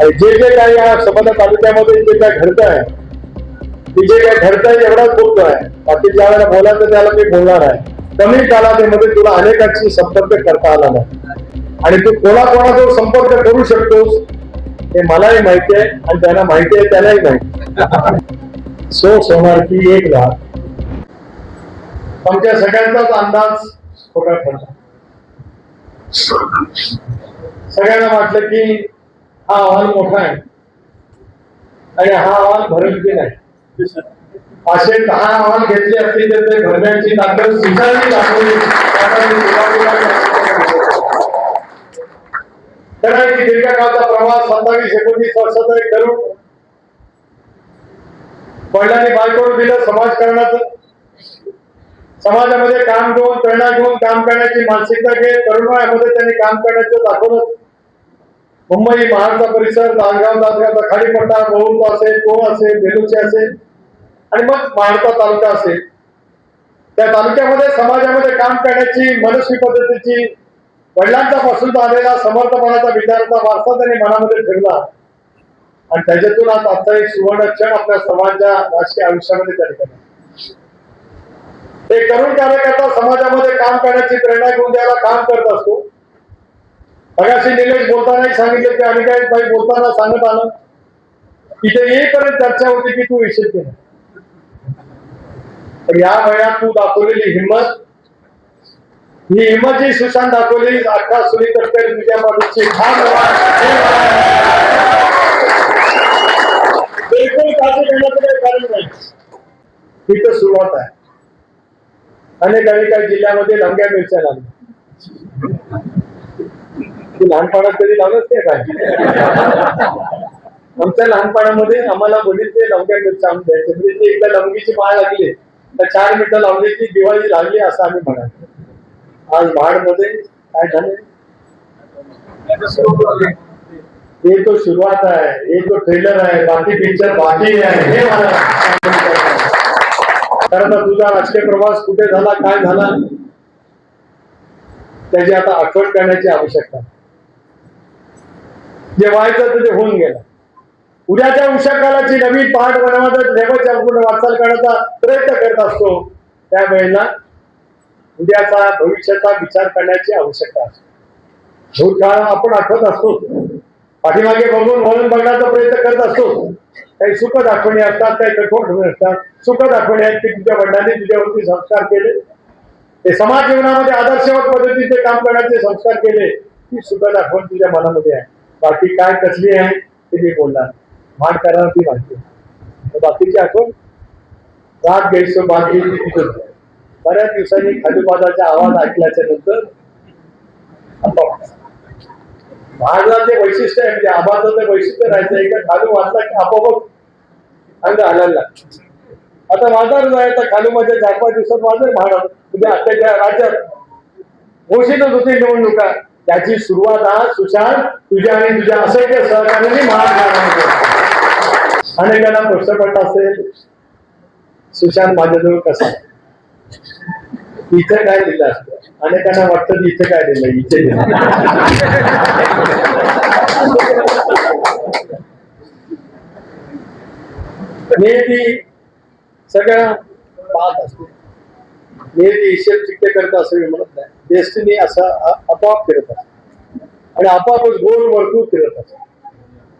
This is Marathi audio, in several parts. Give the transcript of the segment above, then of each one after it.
आणि जे जे काही या संबंध तालुक्यामध्ये जे काय घडत आहे ते जे काय घडत आहे एवढाच बोलतो आहे. बाकी ज्या वेळेला बोलायचं त्याला मी बोलणार आहे. कमी कालावधीमध्ये तुला अनेकांशी संपर्क करता आला नाही. आणि तू कोणाकोणाचा संपर्क करू शकतोस हे मलाही माहिती आहे आणि त्यांना माहिती आहे त्यालाही माहिती सो सोनार की एक लाख आमच्या सगळ्यांचाच अंदाज खोटा ठरला. सगळ्यांना वाटलं की हा अहवाल मोठा आहे. आणि हा अहवाल भरेल की नाही असे दहा अहवाल घेतले असतील तर ते भरण्याची ताकद सुधारली दाखवली. तर दीर्घकाळचा प्रवास सत्तावीस एकोणतीस वर्षाचा एक तरुण वडिलांनी बायकोवर दिलं समाजकारणाचं. समाजामध्ये काम घेऊन प्रेरणा घेऊन काम करण्याची मानसिकता घेत तरुणामध्ये त्यांनी काम करण्याचं दाखवलं मुंबई महाडचा परिसर दासगाव दासगाव खाडी पट्टा बहुळू असेल कोळ असेल बेलुचे असेल आणि मग महाडचा तालुका असेल. त्या तालुक्यामध्ये समाजामध्ये काम करण्याची मनस्वी पद्धतीची वडिलांचा पासून आलेला समर्थपणाचा विचाराचा वारसा त्यांनी मनामध्ये ठेवला. आणि त्याच्यातून आज आजचा एक सुवर्ण क्षण आपल्या समाजाच्या राजकीय आयुष्यामध्ये त्या ठिकाणी एक तरुण कार्यकर्ता समाजामध्ये काम करण्याची प्रेरणा घेऊन द्यायला काम करत असतो. मगाशी निलेश बोलतानाही सांगितलं की आणि काही बाई बोलताना सांगत आलं. तिथे येईपर्यंत चर्चा होती की तू येशील की तर या वयात तू दाखवलेली हिंमत ही हिंमत जी सुशांत दाखवली अठरा सुनील तटकरे तुझ्या बाजूची ठाम बिलकुल काळजी करण्याचं काही कारण नाही. ही तर सुरुवात आहे. अनेक अनेक जिल्ह्यामध्ये लंग्या मिरच्या लागल्या. तू लहानपणात कधी लावलंच नाही काय? आमच्या लहानपणामध्ये आम्हाला बघितले लवक्या द्यायचे. म्हणजे एकदा लवंगीची माळ लागली तर चार मिनिटं लावली की दिवाळी लागली असं आम्ही म्हणालो आज महाडमध्ये काय झालं हे तो सुरुवात आहे. हे तो ट्रेलर आहे. बाकी पिक्चर बाकी आहे. हे कारण तुझा राजकीय प्रवास कुठे झाला? काय झाला? त्याची आता आठवण करण्याची आवश्यकता आहे. जे व्हायचं तर ते होऊन गेलं. उद्याच्या उषाकालाची नवीन पहाट बनवायचा नेमच्या पूर्ण वाटचाल करण्याचा प्रयत्न करत असतो. त्यावेळेला उद्याचा भविष्याचा विचार करण्याची आवश्यकता असते. भूतकाळ आपण आठवत असतो. पाठीमागे बघून म्हणून बघण्याचा प्रयत्न करत असतो. काही सुख दाखवणी असतात काही कठोर ठिकाणी असतात. सुख दाखवणी आहेत की तुझ्या वडिलांनी तुझ्यावरती संस्कार केले. ते समाज जीवनामध्ये आदर्शवत पद्धतीचे काम करण्याचे संस्कार केले. ती सुख दाखवण तुझ्या मनामध्ये आहे. बाकी काय कसली आहे ते मी बोलणार मान करणार ती माहिती आहे. तर बाकीची आठवण? जात घ्यायचो बाकी बऱ्याच दिवसांनी खालीबाजाचा आवाज ऐकल्याच्या नंतर महाराजांचं जे वैशिष्ट्य आहे म्हणजे आबाचं ते वैशिष्ट्य राहायचं आहे का खालू वाचला की आपोआप अंग हालायला लागतं. आता माझा आहे तर खालू माझ्या चार पाच दिवसात माझं महाराज. म्हणजे आताच्या राज्यात घोषितच होते निवडणुका. त्याची सुरुवात आज सुशांत तुझ्या आणि तुझ्या असंख्य सहकार्याने महाराज अनेकांना प्रश्न पडला असेल सुशांत माझ्याजवळ कसा इथं इथे काय दिलं असतं? अनेकांना वाटतं की इथे काय दिलं इथे दिलं. नेहमी सगळं पाहत असते. नेहमी हिशेब चिकटे करत असं मी म्हणत नाही. डेस्टिनी असं आपोआप फिरत असतो. आणि आपोआपच गोल वर्तुळ फिरत असतो.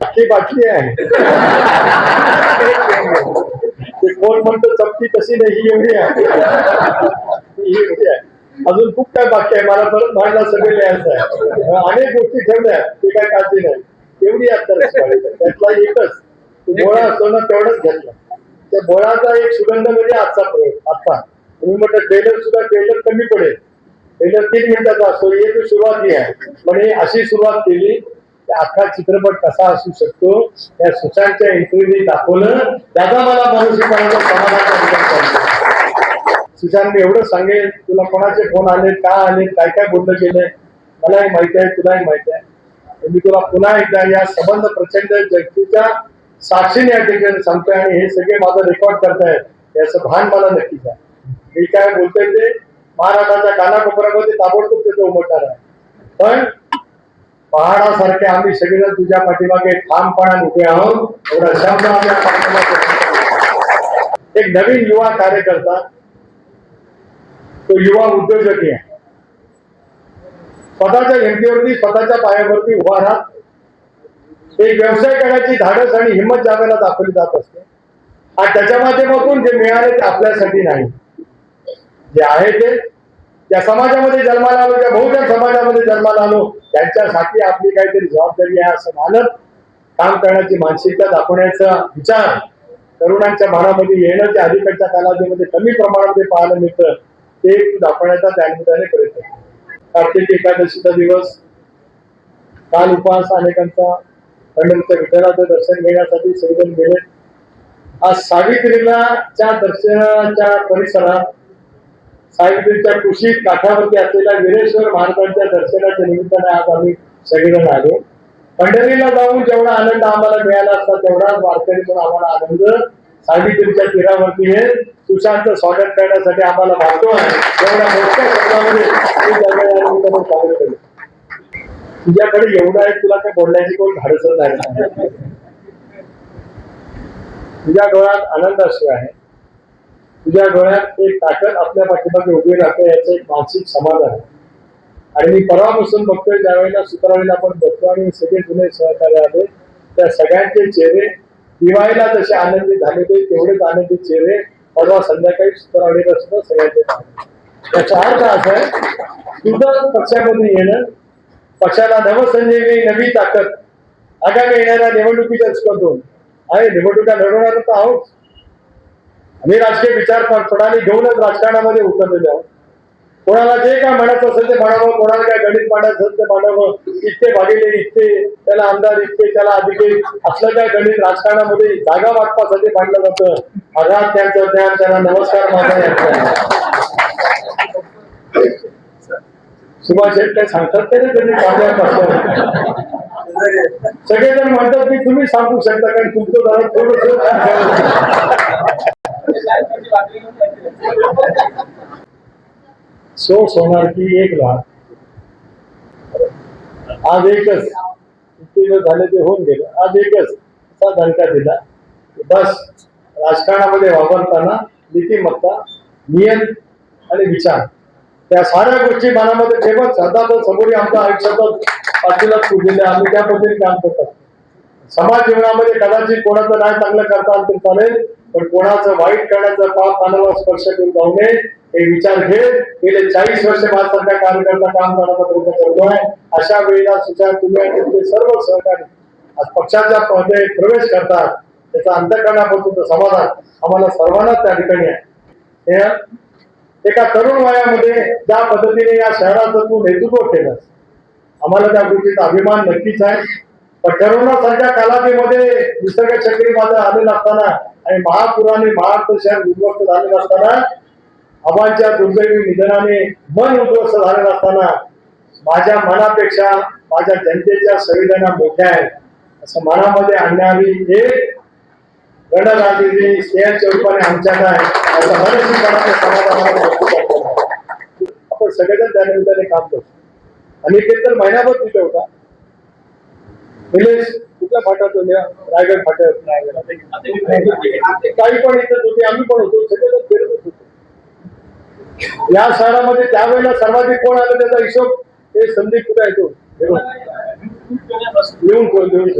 बाकी बाटली आहे. ते कोण म्हणतो चपटी तशी नाही ही एवढी आहे. ही एवढी आहे. अजून खूप काय बाकी आहे. मला परत भांडला सगळे लिहायचं आहे. अनेक गोष्टी ठेवल्या ते काय काळजी नाही. एवढी आता त्यातला एकच गोळा असताना असतो ना तेवढंच घेतला. त्या गोळाचा एक सुगंध म्हणजे आजचा प्रयोग. आता तुम्ही म्हटलं ट्रेलर सुद्धा ट्रेलर कमी पडेल. त्याच्या तीन मिनिटाचा असतो. हे एक सुरुवात ही आहे पण ही अशी सुरुवात केली की अख्खा चित्रपट कसा असू शकतो त्या सुशांतच्या इंटरव्ह्यू दाखवलं. त्याचा मला मानसिकपणाचा समाधान सुशांत मी एवढं सांगेल तुला कोणाचे फोन आले का आले काय काय बोललं गेलंय मलाही माहिती आहे तुलाही माहिती आहे. मी तुला पुन्हा एकदा या संबंध प्रचंड जगतीच्या साक्षीने या ठिकाणी सांगतोय आणि हे सगळे माझं रेकॉर्ड करतायत. याचं भान मला नक्कीच आहे. मी काय बोलतोय ते महाराष्ट्राच्या कानाकोपऱ्यामध्ये ताबडतोब त्याचं उमटणार आहे. पण पहाडासारखे आम्ही सगळेजण तुझ्या पाठीमागे ठामपणाने उभे आहोत. एवढा शब्द आम्ही पाठीमागे एक नवीन युवा कार्यकर्ता तो युवा उद्योजक आहे. स्वतःच्या हिमतीवरती स्वतःच्या पायावरती उभा राहत एक व्यवसाय करण्याची धाडस आणि हिंमत जागाला दाखवली जात असते. आणि त्याच्या माध्यमातून जे मिळाले ते आपल्यासाठी नाही. जे आहे ते ज्या समाजामध्ये जन्माला आलो त्या बहुजन समाजामध्ये जन्माला आलो त्यांच्यासाठी आपली काहीतरी जबाबदारी आहे असं मानत काम करण्याची मानसिकता दाखवण्याचा विचार तरुणांच्या मनामध्ये येणं ते अलीकडच्या कालावधीमध्ये कमी प्रमाणामध्ये पाहायला मिळतं ते दाखवण्याचा त्यानिमित्ताने प्रयत्न कार्तिक एकादशीचा दिवस काल उपवास अनेकांचा पंढरीच्या विठ्ठलाचं दर्शन घेण्यासाठी सर्वजण गेले. आज सावित्रीला च्या दर्शनाच्या परिसरात सावित्रीच्या कुशीत काठावरती असलेल्या वीरेश्वर महाराजांच्या दर्शनाच्या निमित्ताने आज आम्ही सगळेजण आलो. पंढरीला जाऊन जेवढा आनंद आम्हाला मिळाला असता तेवढाच वारकरीतून आम्हाला आनंद सावित्रीच्या तीरावरती हे सुशांत स्वागत करण्यासाठी आम्हाला वाटतो आहे. तेवढ्या मोठ्या शब्दामध्ये स्वागत केलं तुझ्याकडे एवढं आहे तुला काय बोलण्याची कोण धाडसच नाही. तुझ्या डोळ्यात आनंद असतो आहे. तुझ्या डोळ्यात एक ताकद आपल्या पाठीमागे उभी राहते याचं एक मानसिक समाधान आहे. आणि मी परवापासून बघतोय ज्यावेळेला सुतरावळीला आपण बघतो आणि सगळे जुने सहकार्य आले त्या सगळ्यांचे चेहरे दिवाळीला जसे आनंदी झाले ते तेवढेच आनंदी चेहरे परवा संध्याकाळी सुतरावळीला सुद्धा सगळ्यांचे याचा अर्थ असा आहे तुझं पक्षामध्ये येणं पक्षाला नवसंजीवनी नवी ताकद आगामी येणाऱ्या निवडणुकीच्या स्पर्धून आहे निवडणुका लढवणार तर आहोत. आम्ही राजकीय विचार प्रणाली घेऊनच राजकारणामध्ये उतरलेलो आहोत. कोणाला जे काय म्हणायचं असेल ते म्हणावं कोणाला काय गणित मांडायचं असेल ते मांडावं इतके भागिले इतके त्याला आमदार इतके त्याला अधिकारी. असलं काय गणित राजकारणामध्ये जागा वाटपासाठी मांडलं जातं. आघात त्यांचं ज्ञान त्यांना नमस्कार माझा सुभाष शेठ काय सांगतात ते त्यांनी काढल्यापासून सगळेजण म्हणतात की तुम्ही सांगू शकता कारण तुमचं जरा थोडस सो सोनार की एक लाख आज एकच. झाले ते होऊन गेले. आज एकच. असा धनका दिला. बस. राजकारणामध्ये वापरताना नीतिमत्ता नियम आणि विचार. त्या साऱ्या गोष्टी मनामध्ये ठेवत सदाच समोर आमच्या आयुष्यातच पाठीला दिले आम्ही त्या पद्धतीने काम करतात समाज जीवनामध्ये कदाचित कोणाचं नाही चांगलं करता आलं तर चालेल. पण कोणाचं वाईट करण्याचं पाप मानवा स्पर्श करून जाऊ नये हे विचार घे. गेले चाळीस वर्ष माझ्यासारख्या कार्यकर्ता काम करण्याचा प्रयत्न करतोय. अशा वेळेला सुचार तुम्ही सर्व सहकारी आज पक्षाच्या मध्ये प्रवेश करतात. त्याचा अंतकरणापासून समाधान आम्हाला सर्वांनाच त्या ठिकाणी आहे. हे एका तरुण वयामध्ये ज्या पद्धतीने या शहराचं तू नेतृत्व केलं आम्हाला त्या गोष्टीचा अभिमान नक्कीच आहे. पण ठरवण्यासारख्या कालावधीमध्ये निसर्ग चक्री माझा आलेला असताना आणि महापुराने महाराष्ट्र शहर उद्ध्वस्त झालेलं असताना आबांच्या दुर्दैवी निधनाने मन उद्ध्वस्त झालेलं असताना माझ्या मनापेक्षा माझ्या जनतेच्या संवेदना मोठ्या आहेत. असं मनामध्ये आणणारी एक रणरागिरी स्नेहाच्या रूपाने आमच्यात आहे. असं मनस्थितीपणाचं समाधानाला आपण सगळेजण त्या निमित्ताने काम करतो. आणि ते तर महिनाभर तिथे होता. निलेश कुठल्या फाट्यात होत्या? रायगड फाट्यात. काही पण इथं होते आम्ही पण होतो. सगळेजण फिरतच होतो. या शहरामध्ये त्यावेळेला सर्वाधिक कोण आलं त्याचा हिशोब? ते संदीप कुठे येतो येऊन लिहून ठेव लिहून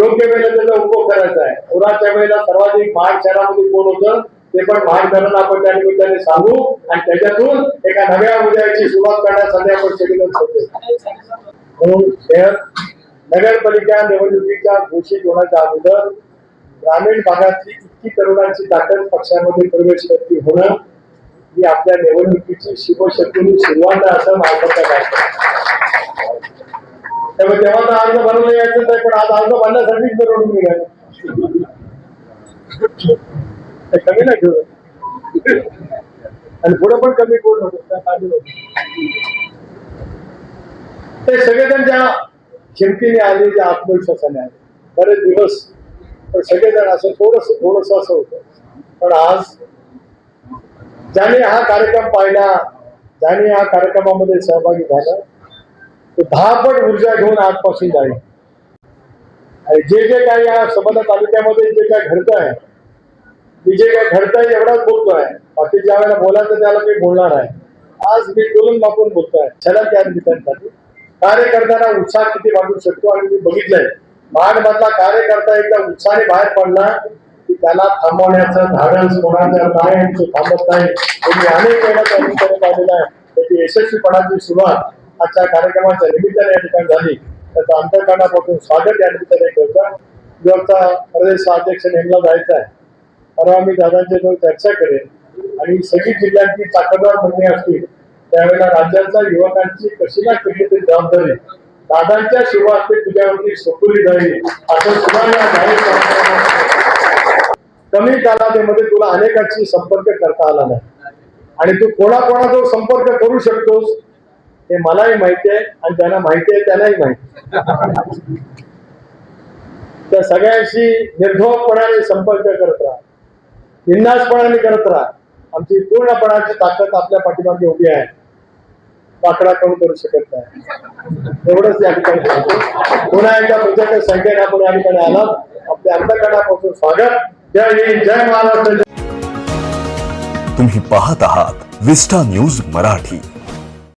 योग्य वेळेला त्याचा उपयोग करायचा आहे. पुराच्या वेळेला सर्वाधिक महाड शहरामध्ये कोण होतं ते पण महाड धरण आपण त्या निमित्ताने सांगू. आणि त्याच्यातून एका नव्या उदयाची सुरुवात करण्यासाठी आपण सगळेजण होते म्हणून शहर नगरपालिका निवडणुकीच्या घोषित होण्याच्या अगोदर ग्रामीण भागातली इतकी तरुणांची ताकद पक्षामध्ये प्रवेश करती होणं ही आपल्या निवडणुकीची शिवशक्तीची सुरुवात आहे असं माझं वाटतं त्यामुळे तेव्हा तर अर्ज भरलं यायचं आहे पण आज अर्ज भरण्यासाठीच निवडणूक निघाली कमी नाही ठेवत आणि पुढे पण कमी कोण होतं ते सगळेजण ज्या हिमतीने आले जे आत्मविश्वासाने आले. बरेच दिवस पण सगळेजण असं थोडस थोडस असं होतं. पण आज ज्याने हा कार्यक्रम पाहिला ज्याने या कार्यक्रमामध्ये सहभागी झाला तो दहा पट ऊर्जा घेऊन आजपासून जाईल. आणि जे जे काही या संबंध तालुक्यामध्ये जे काय घडतं आहे मी जे काय घडतंय एवढाच बोलतोय. बाकी ज्या वेळेला बोलायचं त्याला मी बोलणार आहे. आज मी बोलून बापून बोलतोय. चला त्या निमित्तांसाठी कार्यकर्त्यांना उत्साह किती वाटू शकतो आणि मी बघितलंय. महाड मधला कार्यकर्ता एकदा उत्साहाने बाहेर पडला की त्याला थांबवण्याचं धाडस कोणाचं नाही थांबत नाही. हे अनेक वेळा त्या पाहिलेलं आहे. त्याची यशस्वीपणाची सुरुवात आजच्या कार्यक्रमाच्या निमित्ताने या ठिकाणी झाली. त्याचं अंतर्कारणापासून स्वागत या निमित्ताने करतो. युवकचा प्रदेश अध्यक्ष नेमला जायचा आहे. परवा मी दादांच्या जवळ चर्चा करेन. आणि सगळी जिल्ह्यांची ताकदवार म्हणणे असतील त्यावेळेला राज्याच्या युवकांची कशी ना कशी ते जबाबदारी. दादांच्या शुभास्ते तुझ्यावरती सोपवली जाईल असं सुद्धा या जाहीर कमी कालावधीमध्ये तुला अनेकांशी संपर्क करता आला नाही. आणि तू कोणाकोणाचा संपर्क करू शकतोस हे मलाही माहिती आहे आणि ज्यांना माहिती आहे त्यांनाही माहिती त्या सगळ्यांशी निर्धोकपणाने संपर्क करत राहा. बिंदासपणाने करत राहा. आमची पूर्णपणाची ताकद आपल्या पाठीमागे उभी आहे. पाकडा कौन करू शकत नाही. एवढंच या ठिकाणी पुन्हा एकदा आपण या ठिकाणी आपल्या स्वागत. जय हिंद, जय महाराष्ट्र. तुम्ही पाहत आहात विस्टा न्यूज़ मराठी.